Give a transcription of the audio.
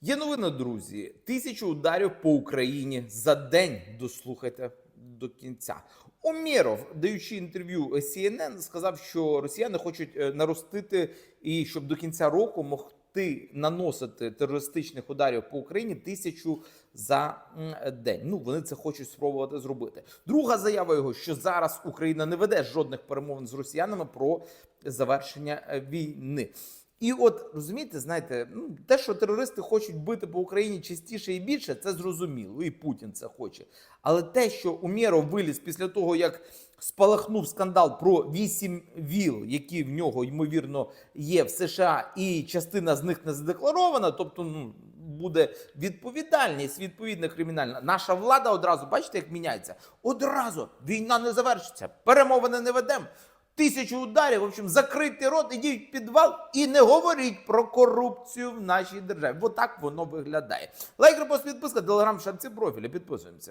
Є новина, друзі. Тисячу ударів по Україні за день. Дослухайте до кінця. Умєров, даючи інтерв'ю CNN, сказав, що росіяни хочуть е, наростити і щоб до кінця року могти наносити терористичних ударів по Україні тисячу за день. Ну вони це хочуть спробувати зробити. Друга заява його, що зараз Україна не веде жодних перемовин з росіянами про завершення е, війни. І от розумієте, знаєте, ну те, що терористи хочуть бити по Україні частіше і більше, це зрозуміло, і Путін це хоче. Але те, що Умєров виліз після того, як спалахнув скандал про вісім віл, які в нього ймовірно є в США, і частина з них не задекларована, тобто ну. Буде відповідальність відповідна кримінальна. Наша влада одразу бачите, як міняється. Одразу війна не завершиться, перемовини не ведемо. Тисячу ударів, в общем, закрити рот, ідіть в підвал і не говоріть про корупцію в нашій державі. Бо так воно виглядає. Лайк, репост, підписка, телеграм, шапці профілі. Підписуємося.